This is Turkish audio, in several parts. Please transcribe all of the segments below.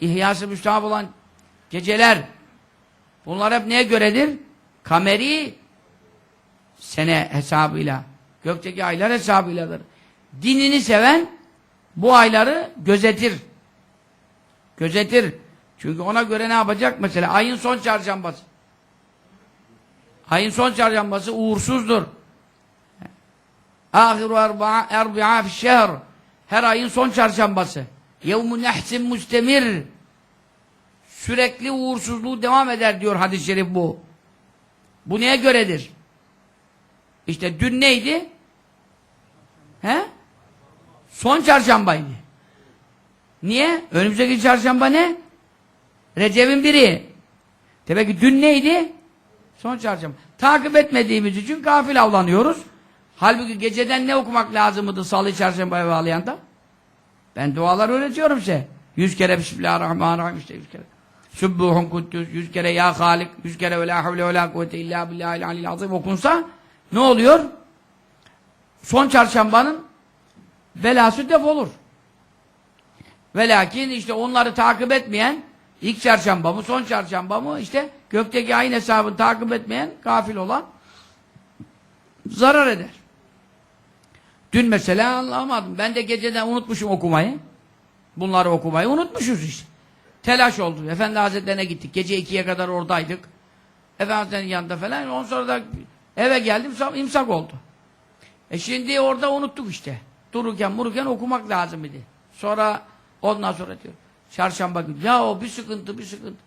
İhyası müstahap olan geceler bunlar hep neye göredir? Kameri sene hesabıyla gökteki aylar hesabıyladır. Dinini seven bu ayları gözetir. Gözetir. Çünkü ona göre ne yapacak? Mesela ayın son çarşambası. Ayın son çarşambası uğursuzdur. Ahiru erba'a erbi'a fişşehr. Her ayın son çarşambası. Yevmu nehsin müstemir. Sürekli uğursuzluğu devam eder diyor hadis-i şerif bu. Bu neye göredir? İşte dün neydi? He? Son çarşambaydı. Niye? Önümüzdeki çarşamba ne? Recep'in biri. Demek ki dün neydi? Son çarşamba. Takip etmediğimiz için gafil avlanıyoruz. Halbuki geceden ne okumak lazımdı salı çarşambaya bağlayanda? Ben dualar öğretiyorum size. Yüz kere Bismillahirrahmanirrahim işte yüz kere. Sübbuhun kuddüs, yüz kere Ya Halik, yüz kere ve la havle ve la kuvvete illa billahil alil azim okunsa ne oluyor? Son çarşambanın belası defolur. Ve lakin işte onları takip etmeyen ilk çarşamba mı son çarşamba mı işte gökteki ayın hesabını takip etmeyen gafil olan zarar eder. Dün mesela anlamadım. Ben de geceden unutmuşum okumayı. Bunları okumayı unutmuşuz işte. Telaş oldu. Efendi Hazretlerine gittik. Gece ikiye kadar oradaydık. Efendi Hazretleri'nin yanında falan. Ondan sonra da eve geldim. imsak oldu. E şimdi orada unuttuk işte. Dururken mururken okumak lazım idi. Sonra ondan sonra diyor. Çarşamba günü. Ya o bir sıkıntı bir sıkıntı.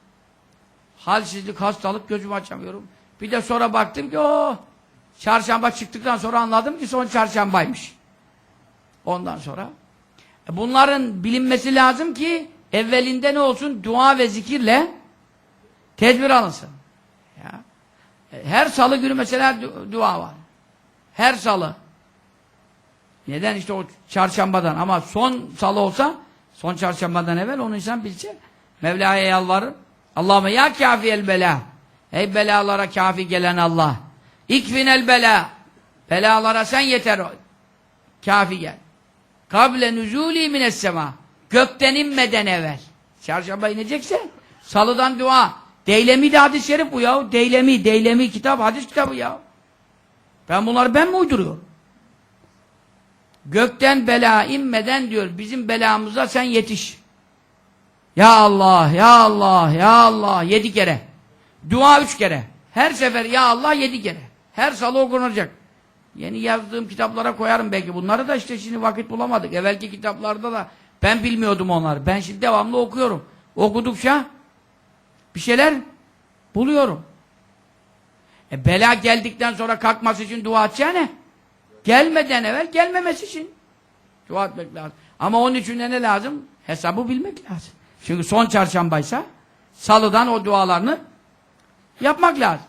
Halsizlik, hastalık gözümü açamıyorum. Bir de sonra baktım ki o çarşamba çıktıktan sonra anladım ki son çarşambaymış. Ondan sonra e bunların bilinmesi lazım ki evvelinde ne olsun? Dua ve zikirle tedbir alınsın. Ya. E, Her salı günü mesela du dua var. Her salı. Neden? işte o çarşambadan. Ama son salı olsa son çarşambadan evvel onu insan bilse Mevla'ya yalvarır. Allahümme ya kafi el bela. Ey belalara kafi gelen Allah. İkfinel bela. Belalara sen yeter. Kafi gel. Kable nüzuli mines sema. Gökten inmeden evvel. Çarşamba inecekse salıdan dua. Deylemi de hadis-i şerif bu ya. Deylemi, Deylemi kitap, hadis kitabı ya. Ben bunları ben mi uyduruyorum? Gökten bela inmeden diyor bizim belamıza sen yetiş. Ya Allah, ya Allah, ya Allah yedi kere. Dua üç kere. Her sefer ya Allah yedi kere. Her salı okunacak. Yeni yazdığım kitaplara koyarım belki. Bunları da işte şimdi vakit bulamadık. Evvelki kitaplarda da ben bilmiyordum onları. Ben şimdi devamlı okuyorum. Okudukça bir şeyler buluyorum. E bela geldikten sonra kalkması için dua edeceğine ne? Gelmeden evvel gelmemesi için dua etmek lazım. Ama onun için ne lazım? Hesabı bilmek lazım. Çünkü son çarşambaysa salıdan o dualarını yapmak lazım.